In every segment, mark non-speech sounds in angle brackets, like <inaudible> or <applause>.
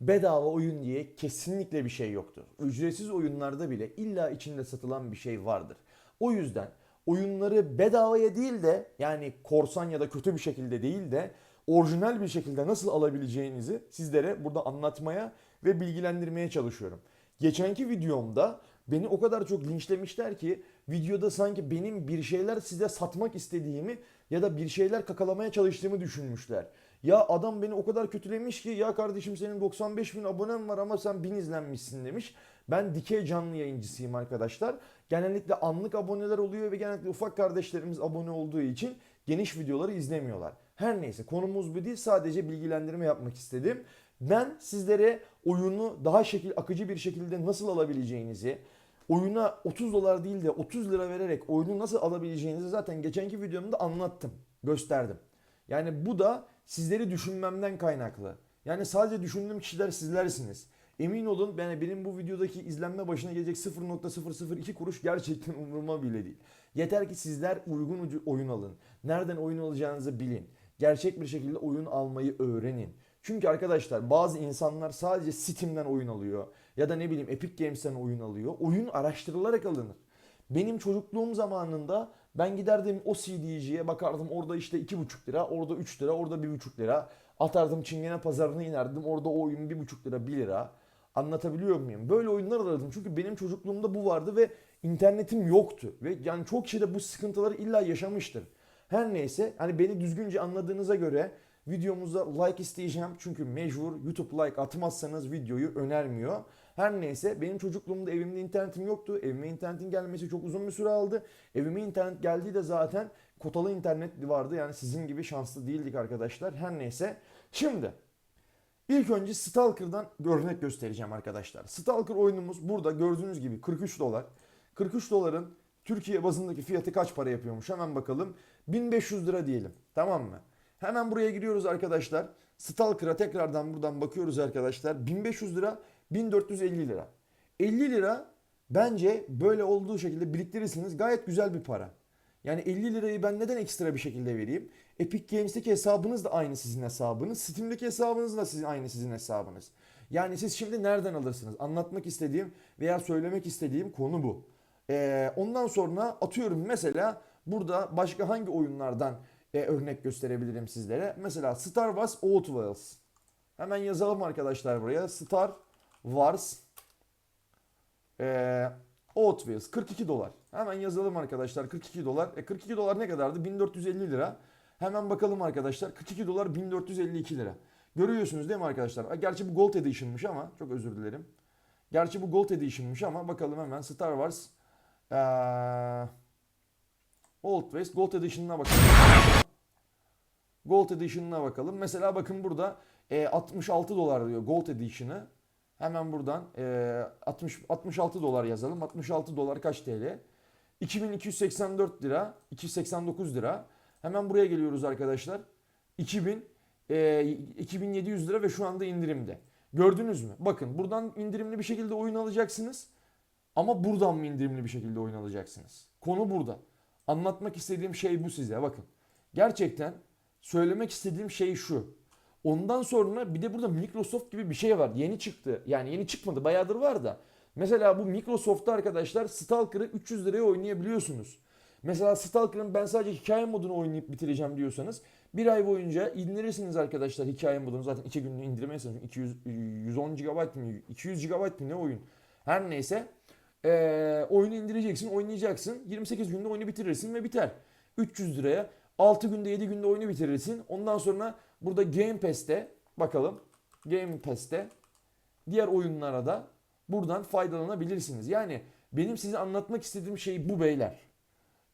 bedava oyun diye kesinlikle bir şey yoktur. Ücretsiz oyunlarda bile illa içinde satılan bir şey vardır. O yüzden oyunları bedavaya değil de yani korsan ya da kötü bir şekilde değil de orijinal bir şekilde nasıl alabileceğinizi sizlere burada anlatmaya ve bilgilendirmeye çalışıyorum. Geçenki videomda beni o kadar çok linçlemişler ki videoda sanki benim bir şeyler size satmak istediğimi ya da bir şeyler kakalamaya çalıştığımı düşünmüşler. Ya adam beni o kadar kötülemiş ki ya kardeşim senin 95 bin abonen var ama sen 1000 izlenmişsin demiş. Ben dikey canlı yayıncısıyım arkadaşlar. Genellikle anlık aboneler oluyor ve genellikle ufak kardeşlerimiz abone olduğu için geniş videoları izlemiyorlar. Her neyse konumuz bu değil sadece bilgilendirme yapmak istedim. Ben sizlere oyunu daha şekil akıcı bir şekilde nasıl alabileceğinizi, oyuna 30 dolar değil de 30 lira vererek oyunu nasıl alabileceğinizi zaten geçenki videomda anlattım, gösterdim. Yani bu da sizleri düşünmemden kaynaklı. Yani sadece düşündüğüm kişiler sizlersiniz. Emin olun yani benim bu videodaki izlenme başına gelecek 0.002 kuruş gerçekten <laughs> umuruma bile değil. Yeter ki sizler uygun oyun alın. Nereden oyun alacağınızı bilin. Gerçek bir şekilde oyun almayı öğrenin. Çünkü arkadaşlar bazı insanlar sadece Steam'den oyun alıyor ya da ne bileyim Epic Games'ten oyun alıyor. Oyun araştırılarak alınır. Benim çocukluğum zamanında ben giderdim o CD'ciye bakardım orada işte 2,5 lira, orada 3 lira, orada 1,5 lira. Atardım Çingene pazarına inerdim orada o oyun 1,5 lira 1 lira. Anlatabiliyor muyum? Böyle oyunlar aradım çünkü benim çocukluğumda bu vardı ve internetim yoktu. Ve yani çok kişi de bu sıkıntıları illa yaşamıştır. Her neyse hani beni düzgünce anladığınıza göre videomuza like isteyeceğim. Çünkü mecbur YouTube like atmazsanız videoyu önermiyor. Her neyse benim çocukluğumda evimde internetim yoktu. Evime internetin gelmesi çok uzun bir süre aldı. Evime internet geldiği de zaten kotalı internet vardı. Yani sizin gibi şanslı değildik arkadaşlar. Her neyse. Şimdi ilk önce Stalker'dan örnek göstereceğim arkadaşlar. Stalker oyunumuz burada gördüğünüz gibi 43 dolar. 43 doların Türkiye bazındaki fiyatı kaç para yapıyormuş hemen bakalım. 1500 lira diyelim tamam mı? Hemen buraya giriyoruz arkadaşlar. Stalker'a tekrardan buradan bakıyoruz arkadaşlar. 1500 lira 1450 lira. 50 lira bence böyle olduğu şekilde biriktirirsiniz gayet güzel bir para. Yani 50 lirayı ben neden ekstra bir şekilde vereyim? Epic Games'teki hesabınız da aynı sizin hesabınız. Steam'deki hesabınız da sizin aynı sizin hesabınız. Yani siz şimdi nereden alırsınız? Anlatmak istediğim veya söylemek istediğim konu bu. Ee, ondan sonra atıyorum mesela burada başka hangi oyunlardan e, örnek gösterebilirim sizlere? Mesela Star Wars Outlaws. Hemen yazalım arkadaşlar buraya. Star Wars e, Outlaws 42 dolar. Hemen yazalım arkadaşlar 42 dolar. E 42 dolar ne kadardı? 1450 lira. Hemen bakalım arkadaşlar 42 dolar 1452 lira. Görüyorsunuz değil mi arkadaşlar? Gerçi bu Gold Edition'mış ama çok özür dilerim. Gerçi bu Gold Edition'mış ama bakalım hemen Star Wars ee, Old West Gold Edition'ına bakalım. Gold Edition'ına bakalım. Mesela bakın burada e, 66 dolar diyor Gold Edition'ı. Hemen buradan e, 60 66 dolar yazalım. 66 dolar kaç TL? 2284 lira, 289 lira. Hemen buraya geliyoruz arkadaşlar. 2000 e, 2700 lira ve şu anda indirimde. Gördünüz mü? Bakın buradan indirimli bir şekilde oyun alacaksınız. Ama buradan mı indirimli bir şekilde oyun alacaksınız? Konu burada. Anlatmak istediğim şey bu size. Bakın. Gerçekten söylemek istediğim şey şu. Ondan sonra bir de burada Microsoft gibi bir şey var. Yeni çıktı. Yani yeni çıkmadı. Bayağıdır var da. Mesela bu Microsoft'ta arkadaşlar Stalker'ı 300 liraya oynayabiliyorsunuz. Mesela Stalker'ın ben sadece hikaye modunu oynayıp bitireceğim diyorsanız bir ay boyunca indirirsiniz arkadaşlar hikaye modunu. Zaten 2 günde indirmezsiniz. 200, 110 GB mı 200 GB mı ne oyun. Her neyse. Ee, oyunu indireceksin, oynayacaksın. 28 günde oyunu bitirirsin ve biter. 300 liraya 6 günde 7 günde oyunu bitirirsin. Ondan sonra burada Game Pass'te bakalım. Game Pass'te diğer oyunlara da buradan faydalanabilirsiniz. Yani benim size anlatmak istediğim şey bu beyler.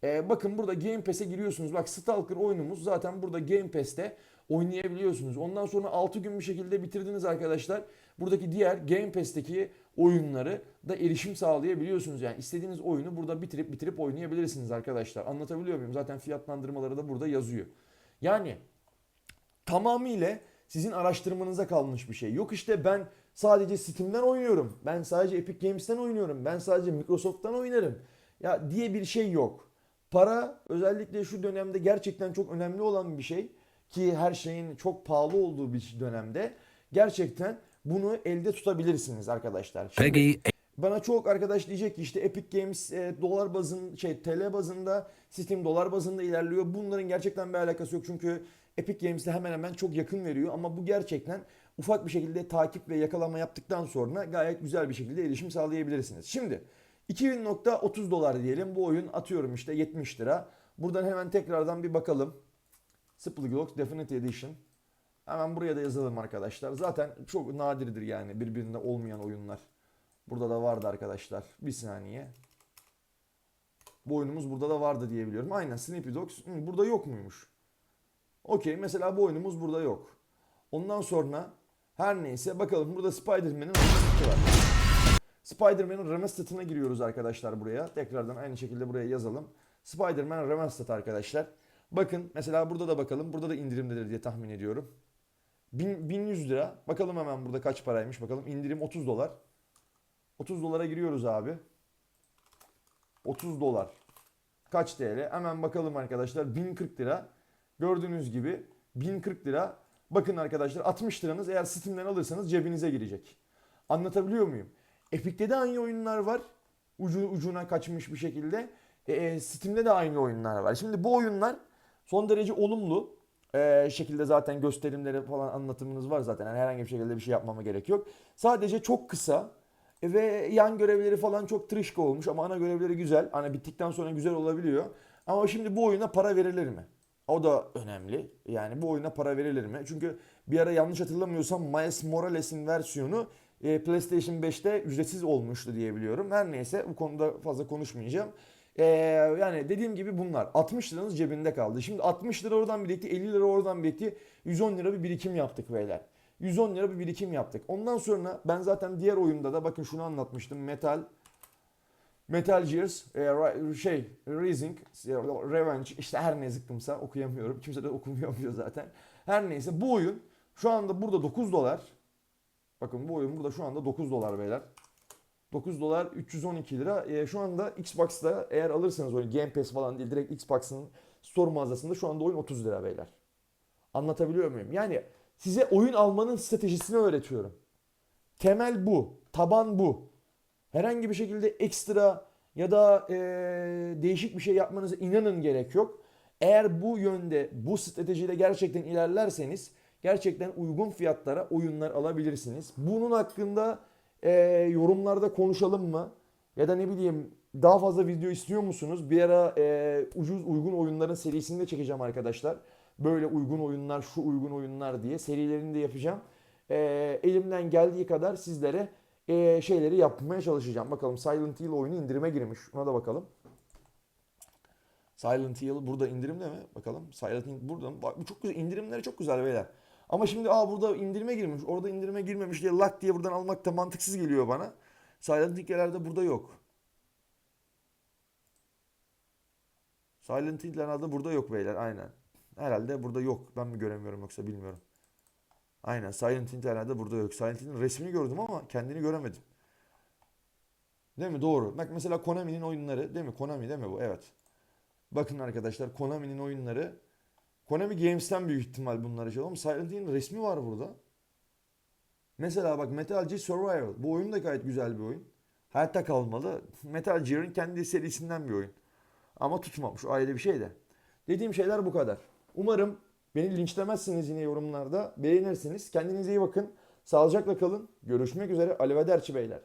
Ee, bakın burada Game Pass'e giriyorsunuz. Bak Stalker oyunumuz zaten burada Game Pass'te oynayabiliyorsunuz. Ondan sonra 6 gün bir şekilde bitirdiniz arkadaşlar. Buradaki diğer Game Pass'teki oyunları da erişim sağlayabiliyorsunuz. Yani istediğiniz oyunu burada bitirip bitirip oynayabilirsiniz arkadaşlar. Anlatabiliyor muyum? Zaten fiyatlandırmaları da burada yazıyor. Yani tamamıyla sizin araştırmanıza kalmış bir şey. Yok işte ben sadece Steam'den oynuyorum. Ben sadece Epic Games'ten oynuyorum. Ben sadece Microsoft'tan oynarım. Ya diye bir şey yok. Para özellikle şu dönemde gerçekten çok önemli olan bir şey ki her şeyin çok pahalı olduğu bir dönemde gerçekten bunu elde tutabilirsiniz arkadaşlar. Şimdi- bana çok arkadaş diyecek ki işte Epic Games e, dolar bazın şey TL bazında, Steam dolar bazında ilerliyor. Bunların gerçekten bir alakası yok çünkü Epic Games'te hemen hemen çok yakın veriyor ama bu gerçekten ufak bir şekilde takip ve yakalama yaptıktan sonra gayet güzel bir şekilde erişim sağlayabilirsiniz. Şimdi 2000.30 dolar diyelim bu oyun atıyorum işte 70 lira. Buradan hemen tekrardan bir bakalım. Splitglock Definitive Edition. Hemen buraya da yazalım arkadaşlar. Zaten çok nadirdir yani birbirinde olmayan oyunlar. Burada da vardı arkadaşlar. Bir saniye. Bu oyunumuz burada da vardı diye biliyorum. Aynen Snippy Dogs. Hı, burada yok muymuş? Okey mesela bu oyunumuz burada yok. Ondan sonra her neyse bakalım burada Spider-Man'in var. Spider-Man'in remastered'ına giriyoruz arkadaşlar buraya. Tekrardan aynı şekilde buraya yazalım. Spider-Man Remastered arkadaşlar. Bakın mesela burada da bakalım. Burada da indirimdedir diye tahmin ediyorum. 1000 1100 lira. Bakalım hemen burada kaç paraymış bakalım. İndirim 30 dolar. 30 dolara giriyoruz abi. 30 dolar. Kaç TL? Hemen bakalım arkadaşlar. 1040 lira. Gördüğünüz gibi 1040 lira. Bakın arkadaşlar 60 liranız eğer Steam'den alırsanız cebinize girecek. Anlatabiliyor muyum? Epic'te de aynı oyunlar var. Ucu, ucuna kaçmış bir şekilde. E, e, Steam'de de aynı oyunlar var. Şimdi bu oyunlar son derece olumlu e, şekilde zaten gösterimleri falan anlatımınız var zaten. Yani herhangi bir şekilde bir şey yapmama gerek yok. Sadece çok kısa ve yan görevleri falan çok trişka olmuş ama ana görevleri güzel. Hani bittikten sonra güzel olabiliyor. Ama şimdi bu oyuna para verilir mi? O da önemli. Yani bu oyuna para verilir mi? Çünkü bir ara yanlış hatırlamıyorsam Miles Morales'in versiyonu e, PlayStation 5'te ücretsiz olmuştu diye biliyorum. Her neyse bu konuda fazla konuşmayacağım. E, yani dediğim gibi bunlar. 60 liranız cebinde kaldı. Şimdi 60 lira oradan birikti, 50 lira oradan birikti. 110 lira bir birikim yaptık beyler. 110 lira bir birikim yaptık. Ondan sonra ben zaten diğer oyunda da bakın şunu anlatmıştım. Metal Metal Gears, e, şey, Rising, Revenge işte her ne zıkkımsa okuyamıyorum. Kimse de okumuyor zaten. Her neyse bu oyun şu anda burada 9 dolar. Bakın bu oyun burada şu anda 9 dolar beyler. 9 dolar 312 lira. E, şu anda Xbox'ta eğer alırsanız oyun Game Pass falan değil direkt Xbox'ın store mağazasında şu anda oyun 30 lira beyler. Anlatabiliyor muyum? Yani size oyun almanın stratejisini öğretiyorum. Temel bu. Taban bu. Herhangi bir şekilde ekstra ya da e, değişik bir şey yapmanıza inanın gerek yok. Eğer bu yönde, bu stratejiyle gerçekten ilerlerseniz gerçekten uygun fiyatlara oyunlar alabilirsiniz. Bunun hakkında e, yorumlarda konuşalım mı? Ya da ne bileyim daha fazla video istiyor musunuz? Bir ara e, ucuz uygun oyunların serisini de çekeceğim arkadaşlar. Böyle uygun oyunlar, şu uygun oyunlar diye serilerini de yapacağım. E, elimden geldiği kadar sizlere e, şeyleri yapmaya çalışacağım. Bakalım Silent Hill oyunu indirime girmiş. Ona da bakalım. Silent Hill burada indirimde mi? Bakalım. Silent Hill burada mı? Bak bu çok güzel. İndirimleri çok güzel beyler. Ama şimdi aa burada indirime girmiş. Orada indirime girmemiş diye lak diye buradan almak da mantıksız geliyor bana. Silent Hill'lerde burada yok. Silent Hill herhalde burada yok beyler. Aynen. Herhalde burada yok. Ben mi göremiyorum yoksa bilmiyorum. Aynen Silent Hill herhalde burada yok. Silent Hill'in resmini gördüm ama kendini göremedim. Değil mi? Doğru. Bak mesela Konami'nin oyunları değil mi? Konami değil mi bu? Evet. Bakın arkadaşlar Konami'nin oyunları Konami Games'ten büyük ihtimal bunları şey ama Silent Hill'in resmi var burada. Mesela bak Metal Gear Survival. Bu oyun da gayet güzel bir oyun. Hayatta kalmalı. Metal Gear'ın kendi serisinden bir oyun. Ama tutmamış. O ayrı bir şey de. Dediğim şeyler bu kadar. Umarım beni linçlemezsiniz yine yorumlarda. Beğenirsiniz. Kendinize iyi bakın. Sağlıcakla kalın. Görüşmek üzere. Alevederci beyler.